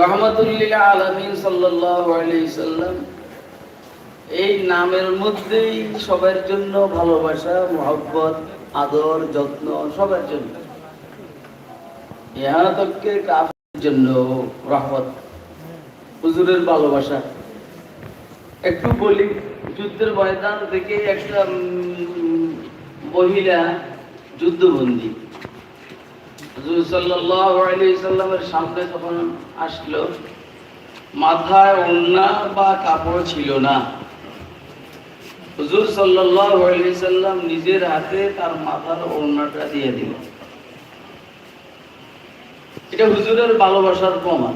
রহমতুল্লিল আলমিন এই নামের মধ্যেই সবার জন্য ভালোবাসা, মহব্বত, আদর, যত্ন সবার জন্য। ইহা কাফের জন্য রহমত, হুজুরের ভালোবাসা। একটু বলি, যুদ্ধের ময়দান থেকে একটা মহিলা যুদ্ধবন্দী। হুজুর সাল্লাল্লাহু আলাইহি সাল্লামের সামনে যখন আসলো, মাথায় বা কাপড় ছিল না। হুজুর সাল্লাল্লাহু আলাইহি সাল্লাম নিজের হাতে তার মাথার ওড়নাটা দিয়ে দিল। এটা হুজুরের ভালোবাসার প্রমাণ।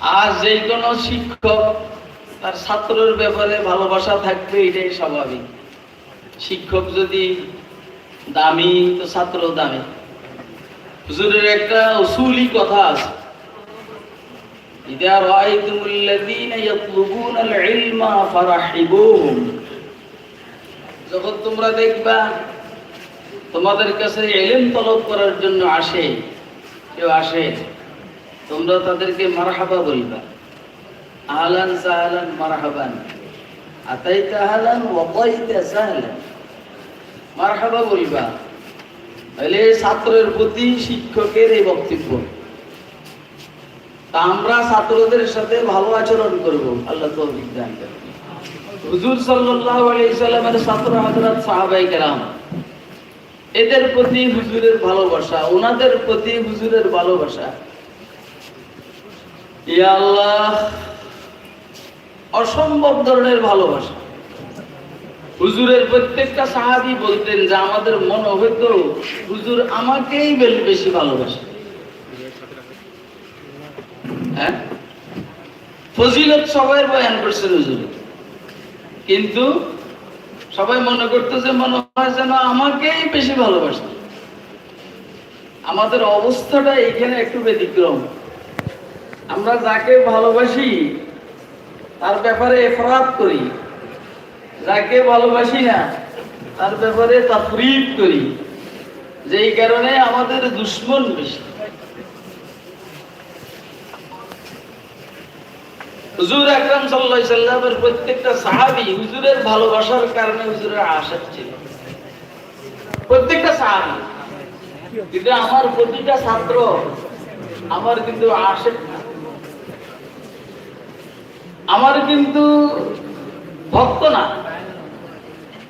আর যে কোনো শিক্ষক তার ছাত্রের ব্যাপারে ভালোবাসা থাকবে, এটাই স্বাভাবিক। শিক্ষক যদি দামি, তো ছাত্র দামি। হুজুরের একটা উসুলি কথা আছে إذا رأيتم الذين يطلبون العلم فرحبوهم যখন তোমরা দেখবা তোমাদের কাছে এলেম তলব করার জন্য আসে কেউ আসে তোমরা তাদেরকে মারহাবা বলবা আহলান সাহলান মারহাবান আতাইতা আহলান ওয়াতাইতা সাহলান মারহাবা বলবা তাহলে ছাত্রের প্রতি শিক্ষকের এই বক্তব্য। তা আমরা ছাত্রদের সাথে ভালো আচরণ করব, আল্লাহ দান করেন। হুজুর সাল্লাল্লাহু আলাইহি সাল্লামের ছাত্র হযরত সাহাবায়ে কেরাম, এদের প্রতি হুজুরের ভালোবাসা, ওনাদের প্রতি হুজুরের ভালোবাসা। ইয়া আল্লাহ, অসম্ভব ধরনের ভালোবাসা। হুজুরের প্রত্যেকটা সাহাবী বলতেন যে, আমাদের মনে হইতো হুজুর আমাকেই বেশি ভালোবাসে। হ্যাঁ? ফজিলত সবাই বয়ান করছেন হুজুর। কিন্তু সবাই মনে করতো যে, মনে হয় যেন আমাকেই বেশি ভালোবাসে। আমাদের অবস্থাটা এখানে একটু ব্যতিক্রম। আমরা যাকে ভালোবাসি, তার ব্যাপারে এফরাত করি। যাকে ভালোবাসি না, তার ব্যাপারে তাফরিদ করি। যেই কারণে আমাদের দুশ্মন বেশি। হুজুর আকরাম আলাইহি সাল্লামের প্রত্যেকটা সাহাবী হুজুরের ভালোবাসার কারণে হুজুরের আশাক ছিল। প্রত্যেকটা সাহাবী। কিন্তু আমার প্রতিটা ছাত্র আমার কিন্তু আশেক আমার কিন্তু ভক্ত না।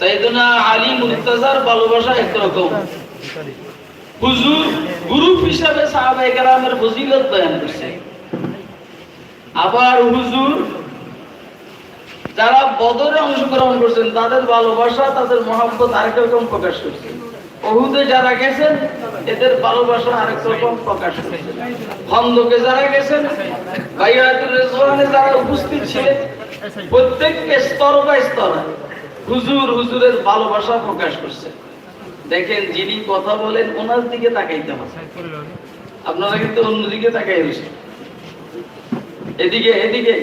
সাইয়েদনা আলী ভালোবাসা একরকম। হুজুর গুরু হিসাবে ফজিলত বয়ান করছে। আবার হুজুর, যারা বদরে অংশগ্রহণ করছেন, তাদের ভালোবাসা, তাদের মহাব্বত আরেক রকম প্রকাশ অহুদে যারা গেছেন, এদের ভালোবাসা আরেক রকম প্রকাশ করছেন খন্দকে যারা গেছেন রেজওয়ানে যারা উপস্থিত ছিলেন, প্রত্যেককে স্তর বাই স্তর। হুজুর হুজুরের ভালোবাসা প্রকাশ করছে। দেখেন, যিনি কথা বলেন, ওনার দিকে তাকাইতে হবে। আপনারা কিন্তু অন্যদিকে তাকাই রয়েছে এদিকে এদিকে।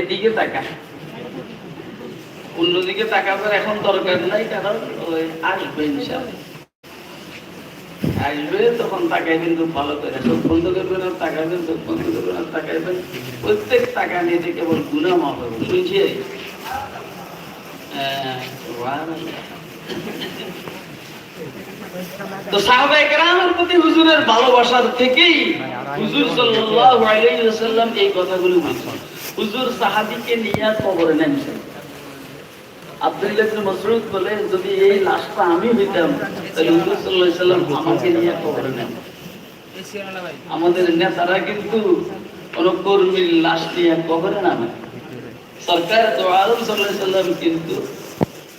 এদিকে তাকা অন্যদিকে তাকাবার এখন দরকার নাই, কারণ আসবে আসবে, তখন তাকাই কিন্তু ভালো করে। চোখ বন্ধ করবেন আর তাকাবেন, চোখ বন্ধ করবেন আর তাকাইবেন। প্রত্যেক টাকা নিয়ে যে কেবল গুণা মাফ হবে। শুনছি। তো সাহাবায়ে কেরামের প্রতি হুজুরের ভালোবাসার থেকেই হুজুর এই বলছেন। হুজুর নিয়ে কবরে নেমেছেন আব্দুল্লাহ যদি এই লাশটা আমি হইতাম, তাহলে হুজুর আমাকে নিয়ে কবরে আমাদের নেতারা কিন্তু কোন কর্মীর লাশ নিয়ে কবরে নামে। সরকার তো আলম সাল্লাল্লাহু আলাইহি কিন্তু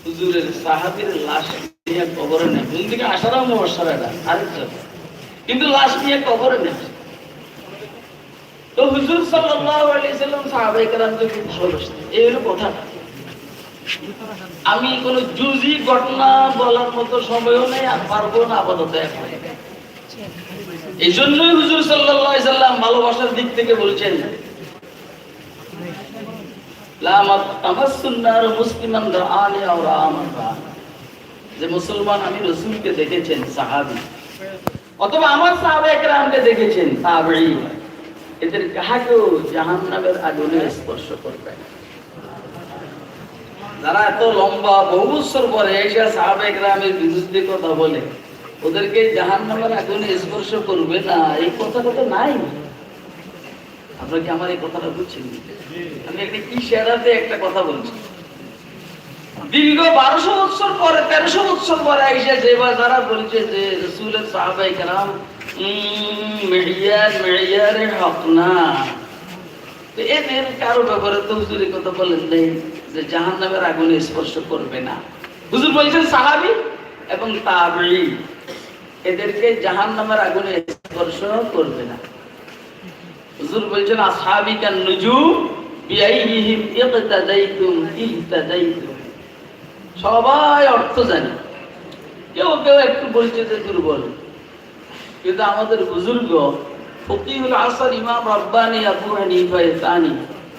হুজুরের সাহাবীর লাশ নিয়ে কবরে নেন কোন দিকে আসারাও মুবাশশারা এটা, আরেকটা। কিন্তু লাশ নিয়ে কবরে নেন তো হুজুর সাল্লাল্লাহু আলাইহি সাল্লাম সাহাবায়ে কেরামকে খুব ভালোবাসতেন। হলো কথা আমি কোন জুজি ঘটনা বলার মতো সময়ও নেই আর পারব না আপাতত এই জন্যই হুজুর আলাইহি সাল্লাম ভালোবাসার দিক থেকে বলছেন মুসলিমান। যে মুসলমান আমি রসুলকে দেখেছেন, সাহাবি। অথবা আমার সাহাবায়ে কেরামকে দেখেছেন, তাবেঈ। এদের কাহাকেও জাহান্নামের আগুনে স্পর্শ করবে যারা এত লম্বা, বহু বছর পরে এসে সাহাবে গ্রামের বিরুদ্ধে কথা বলে, ওদেরকে জাহান্নামের আগুনে স্পর্শ করবে না, এই কথাটা তো নাই। আপনারা কি আমার এই কথাটা বুঝছেন? আমি একটা কি শেরাতে একটা কথা বলছি। দীর্ঘ বারোশো বছর পরে, তেরোশো বছর পরে এসে যে বা যারা বলছে যে রসুলের সাহাবাই কেরাম মেডিয়ার মেডিয়ারে হক না। এদের কারও ব্যাপারে তো হুজুরের কথা বলেন নেই যে জাহান নামের আগুনে স্পর্শ করবে না। হুজুর বলছেন সাহাবি এবং তাবি এদেরকে জাহান নামের আগুনে স্পর্শ করবে না। হুজুর বলছেন নুজুম বিআইহিম ইহতাদাইতুম। সবাই অর্থ কেউ কেউ একটু বলছে যে দুর্বল। কিন্তু আমাদের বুজুর্গ ফকিহুল আসর ইমাম রব্বানি আবু হানিফা তানি,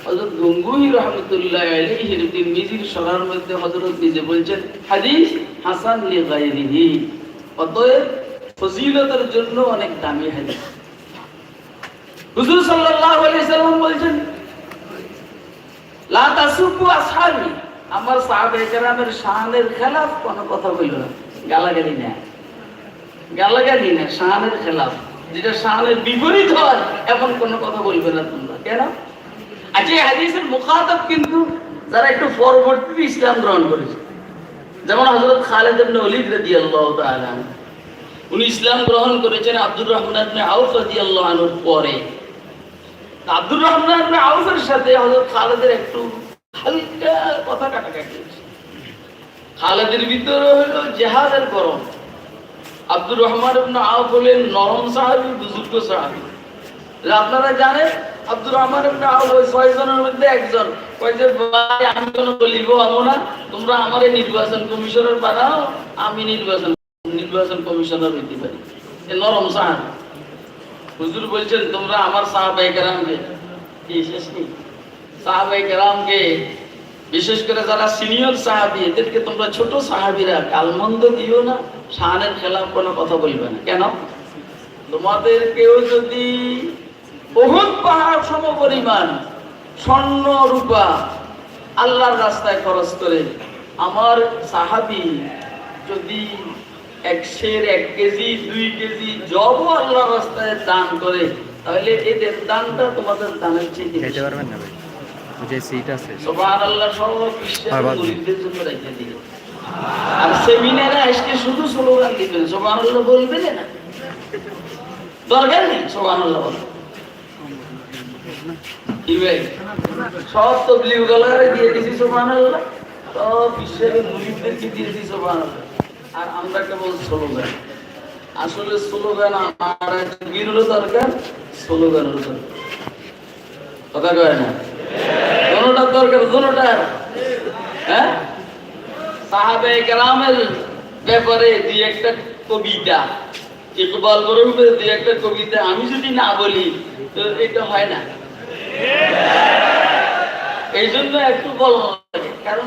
হযরত গঙ্গুহি রহমাতুল্লাহ আলাইহি তিরমিজির সরার মধ্যে হযরত নিজে বলছেন, হাদিস হাসান লি গায়রিহি। অতএব ফজিলতের জন্য অনেক দামি হাদিস। হুজুর সাল্লাল্লাহু আলাইহি সাল্লাম লা আসহাবি। আমার কেরামের শানের খেলাফ কোনো কথা না। গালাগালি না গালাগালি না শানের খেলাফ। যেটা শানের বিপরীত হয় এমন কোনো কথা বলবে না তোমরা। কেন? আচ্ছা হাদিসের মুখাতাব কিন্তু যারা একটু পরবর্তীতে ইসলাম গ্রহণ করেছে। যেমন হযরত খালিদ ইবনে ওলীদ রাদিয়াল্লাহু তাআলা উনি ইসলাম গ্রহণ করেছেন আব্দুর রহমান ইবনে আউফ রাদিয়াল্লাহু আনহুর পরে। আব্দুর রহমান আউফের সাথে হযরত খালিদের একটু হালকা কথা কাটাকাটি খালেদের ভিতরে হলো জেহাদের গরম। আব্দুর রহমান আউফ হলেন নরম সাহাবী, বুজুর্গ সাহাবী। আপনারা জানেন, আব্দুর রহমান আউফ ওই ছয় জনের মধ্যে একজন। কয় ভাই, আমি কোনো বলিব আমো না। তোমরা আমারে নির্বাচন কমিশনার বানাও, আমি নির্বাচন নির্বাচন কমিশনার হইতে পারি। নরম সাহাবী। হুজুর বলছেন, তোমরা আমার সাহাবাই কেরামকে কি, শেষ নেই সাহাবাই কেরামকে বিশেষ করে যারা সিনিয়র সাহাবি, এদেরকে তোমরা ছোট সাহাবিরা কালমন্দ দিও না শাহানের খেলাফ কোনো কথা বলবে না। কেন? তোমাদের কেউ যদি বহুত পাহাড় সম পরিমাণ স্বর্ণ, রূপা আল্লাহর রাস্তায় খরচ করে, আমার সাহাবি যদি এক শের এক কেজি দুই কেজি জব আল্লাহর রাস্তায় দান করে তাহলে এদের দানটা তোমাদের দানের চেয়ে খেতে। পারবেন না ভাই। যে সিট আছে। সুবহানাল্লাহ সব বিশ্বের। মুরিদদের জন্য রেখে দিলেন আর সেমিনারে আজকে শুধু স্লোগান দিবেন সুবহানাল্লাহ বলবেন না? দরকার নেই সুবহানাল্লাহ বলেন কি ভাই? সব তো ব্লিউ কালারে দিয়ে দিছি সুবহানাল্লাহ। সব বিশ্বের মুরিদদেরকে দিয়ে দিছি সুবহানাল্লাহ। আর আমরা কেবল স্লোগান। আসলে স্লোগান আমার গিরুলো দরকার, স্লোগানের দরকার। কথা কয় না? দোনোটার দরকার দোনোটার হ্যাঁ? সাহাবে কেরামের ব্যাপারে দুই একটা কবিতা, ইকবাল বরফের দুই একটা কবিতা, আমি যদি না বলি, তো এটা হয় না। এই জন্য একটু বলা কারণ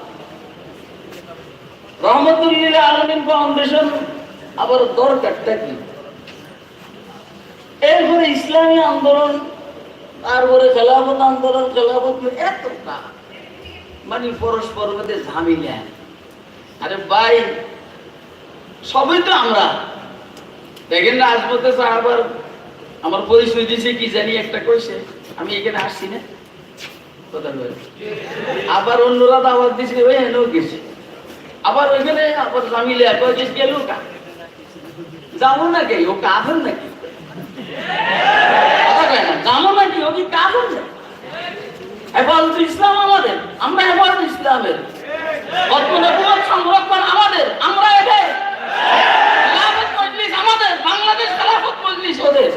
রহমতুল্লিল্লাহ আলমিন ফাউন্ডেশন, আবার দরকারটা কি? এরপরে ইসলামী আন্দোলন, তারপরে খেলাফত আন্দোলন, খেলাফত এত মানে পরস্পর মধ্যে ঝামেলা। আরে ভাই, সবই তো আমরা। দেখেন না আজমতে সাহাবার আমার পরিচয় দিছে কি জানি একটা কইছে। আমি এখানে আসছি না। আবার অন্যরা দাওয়াত দিছে ওই হেনও গেছে। আবার ওইখানে, আবার জামিলে কয় যে গেল কা যাব না কে? ও কাফের নাকি? কথা কয় না, জানো নাকি ও কি কাফের নাকি? হেফাজত ইসলাম আমাদের, আমরা হেফাজত ইসলামের। পদ্মনবুয়ত সংরক্ষণ আমাদের, আমরা এদের আমাদের, বাংলাদেশ খেলাফত মজলিস ওদের।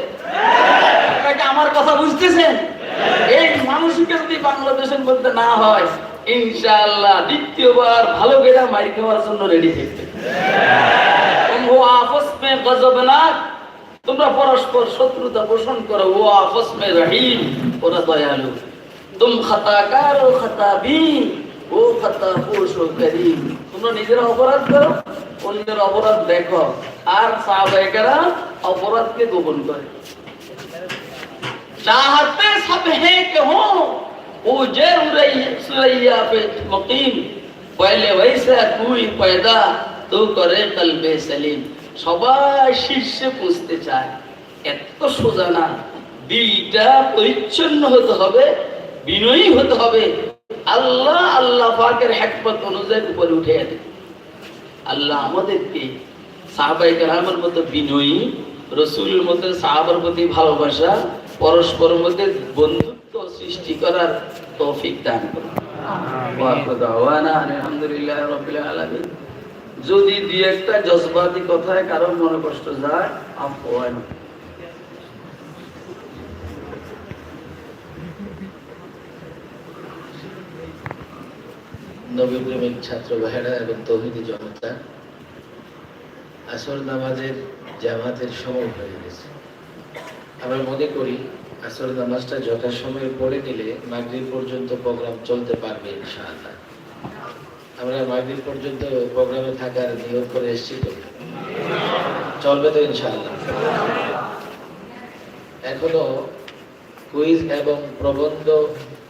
আমার কথা বুঝতেছেন? এই মানসিকতা যদি বাংলাদেশের মধ্যে না হয়, ইনশাআল্লাহ দ্বিতীয়বার ভালো করে মারি খাওয়ার জন্য রেডি থাকবে। মে গজবনাক, তোমরা পরস্পর শত্রুতা পোষণ করো। ও আপস মে রহিম ওরা দয়ালু। তুম খাতাকার ও খাতাবিন ও খাতা পোষ ও করিম তোমরা নিজেরা অপরাধ করো, অন্যের অপরাধ দেখো। আর সাহাবাহিকেরা অপরাধকে গোপন করে। चाहते सब है कि हो उजर सुरैया पे मुकीम पहले वैसा कोई पैदा তো করে কলবে সেলিম সবাই শীর্ষে পুষতে চায় এত সোজা না দিলটা পরিচ্ছন্ন হতে হবে বিনয়ী হতে হবে আল্লাহ আল্লাহ পাকের হ্যাকমত অনুযায়ী উপরে উঠে দেবে আল্লাহ আমাদেরকে সাহাবাই কেরামের মতো বিনয়ী রসুলের মতো সাহাবার প্রতি ভালোবাসা পরস্পরের মধ্যে বন্ধুত্ব সৃষ্টি করার তৌফিক দান করুন। আলহামদুলিল্লাহ আলামিন। যদি দুই একটা কথায় কারও মনে কষ্ট যায় আফওয়ান নবী প্রেমিক ছাত্র ভাইরা এবং তৌহিদি জনতা। আসর নামাজের জামাতের সময় হয়ে গেছে। আমরা মনে করি আসর নামাজটা যথাসময়ে পড়ে নিলে মাগরিব পর্যন্ত প্রোগ্রাম চলতে পারবে ইনশাআল্লাহ। আমরা মাগরিব পর্যন্ত প্রোগ্রামে থাকার নিয়োগ করে এসেছি তো? চলবে তো ইনশাআল্লাহ। এখনও কুইজ এবং প্রবন্ধ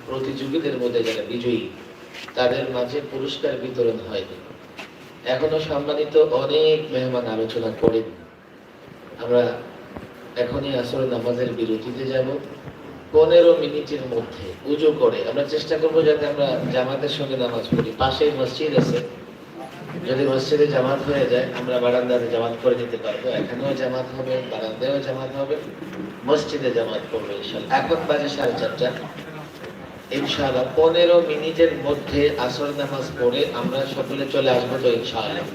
প্রতিযোগীদের মধ্যে যারা বিজয়ী, তাদের মাঝে পুরস্কার বিতরণ হয়নি। এখনও সম্মানিত অনেক মেহমান আলোচনা করেন। আমরা এখনই আসলে নামাজের বিরতিতে যাব। পনেরো মিনিটের মধ্যে উজু করে আমরা চেষ্টা করব যাতে আমরা জামাতের সঙ্গে নামাজ পড়ি। পাশেই মসজিদ আছে। যদি মসজিদে জামাত হয়ে যায়, আমরা বারান্দাতে জামাত করে দিতে পারব। এখানেও জামাত হবে, বারান্দায়ও জামাত হবে। মসজিদে জামাত করব ইনশাল্লাহ এখন বাজে সাড়ে চারটা। ইনশাআল্লাহ পনেরো মিনিটের মধ্যে আসর নামাজ পড়ে আমরা সকলে চলে আসব তো ইনশাআল্লাহ।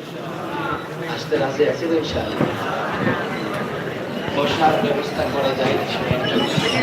আসতে রাজি আছি তো ইনশাআল্লাহ? বসার ব্যবস্থা করা যায়